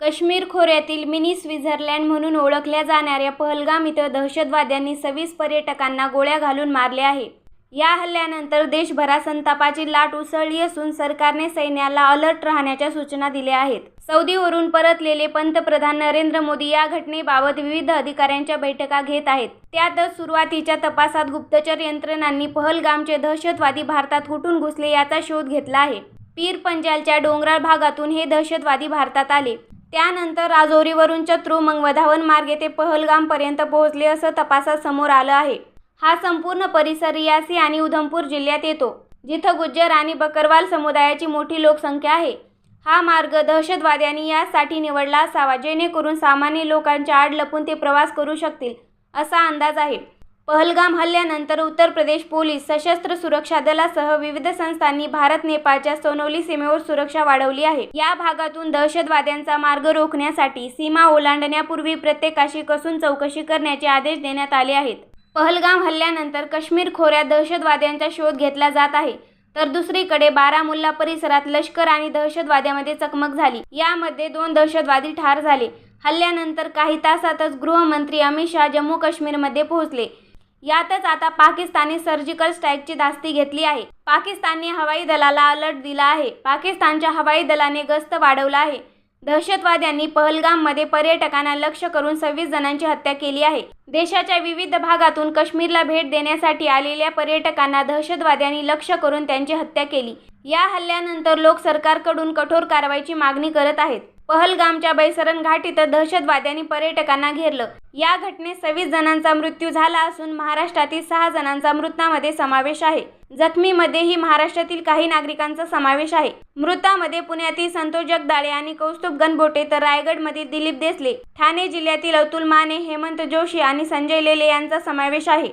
काश्मीर खोऱ्यातील mini Switzerland म्हणून ओळखल्या जाणाऱ्या पहलगाम इथं दहशतवाद्यांनी सव्वीस पर्यटकांना गोळ्या घालून मारले आहे. या हल्ल्यानंतर देशभरात संतापाची लाट उसळली असून सरकारने सैन्याला अलर्ट राहण्याच्या सूचना दिल्या आहेत. सौदीवरून परतलेले पंतप्रधान नरेंद्र मोदी या घटनेबाबत विविध अधिकाऱ्यांच्या बैठका घेत आहेत. त्यातच सुरुवातीच्या तपासात गुप्तचर यंत्रणांनी पहलगामचे दहशतवादी भारतात कुठून घुसले याचा शोध घेतला आहे. पीर पंजालच्या डोंगराळ भागातून हे दहशतवादी भारतात आले. त्यानंतर राजौरीवरून चत्रू मग वधावन मार्गे ते पहलगामपर्यंत पोहोचले असं तपासात समोर आलं आहे. हा संपूर्ण परिसर रियासी आणि उधमपूर जिल्ह्यात येतो जिथं गुज्जर आणि बकरवाल समुदायाची मोठी लोकसंख्या आहे. हा मार्ग दहशतवाद्यांनी यासाठी निवडला असावा जेणेकरून सामान्य लोकांच्या आड लपून ते प्रवास करू शकतील असा अंदाज आहे. पहलगाम हल्ल्यानंतर उत्तर प्रदेश पोलीस सशस्त्र सुरक्षा दलासह विविध संस्थांनी भारत नेपाळच्या सोनवली सीमेवर सुरक्षा वाढवली आहे. या भागातून दहशतवाद्यांचा मार्ग रोखण्यासाठी सीमा ओलांडण्यापूर्वी प्रत्येकाशी कसून चौकशी करण्याचे आदेश देण्यात आले आहेत. पहलगाम हल्ल्यानंतर काश्मीर खोऱ्यात दहशतवाद्यांचा शोध घेतला जात आहे. तर दुसरीकडे बारामुल्ला परिसरात लष्कर आणि दहशतवाद्यामध्ये चकमक झाली. यामध्ये दोन दहशतवादी ठार झाले. हल्ल्यानंतर काही तासातच गृहमंत्री अमित शहा जम्मू काश्मीरमध्ये पोहोचले. यातच आता पाकिस्तानी सर्जिकल स्ट्राईकची धास्ती घेतली आहे. पाकिस्तानने हवाई दलाला अलर्ट दिला आहे. पाकिस्तानच्या हवाई दलाने गस्त वाढवला आहे. दहशतवाद्यांनी पहलगाममध्ये पर्यटकांना लक्ष करून सव्वीस जणांची हत्या केली आहे. देशाच्या विविध भागातून काश्मीरला भेट देण्यासाठी आलेल्या पर्यटकांना दहशतवाद्यांनी लक्ष करून त्यांची हत्या केली. या हल्ल्यानंतर लोक सरकारकडून कठोर कारवाईची मागणी करत आहेत. पहलगामच्या बैसरण घाट इथं दहशतवाद्यांनी पर्यटकांना घेरलं. या घटनेत सव्वीस जणांचा मृत्यू झाला असून महाराष्ट्रातील सहा जणांचा मृतामध्ये समावेश आहे. जखमीमध्येही महाराष्ट्रातील काही नागरिकांचा समावेश आहे. मृतामध्ये पुण्यातील संतोष जगदाळे आणि कौस्तुभ गणबोटे तर रायगडमधील दिलीप देसले ठाणे जिल्ह्यातील अतुल माने हेमंत जोशी आणि संजय लेले यांचा समावेश आहे.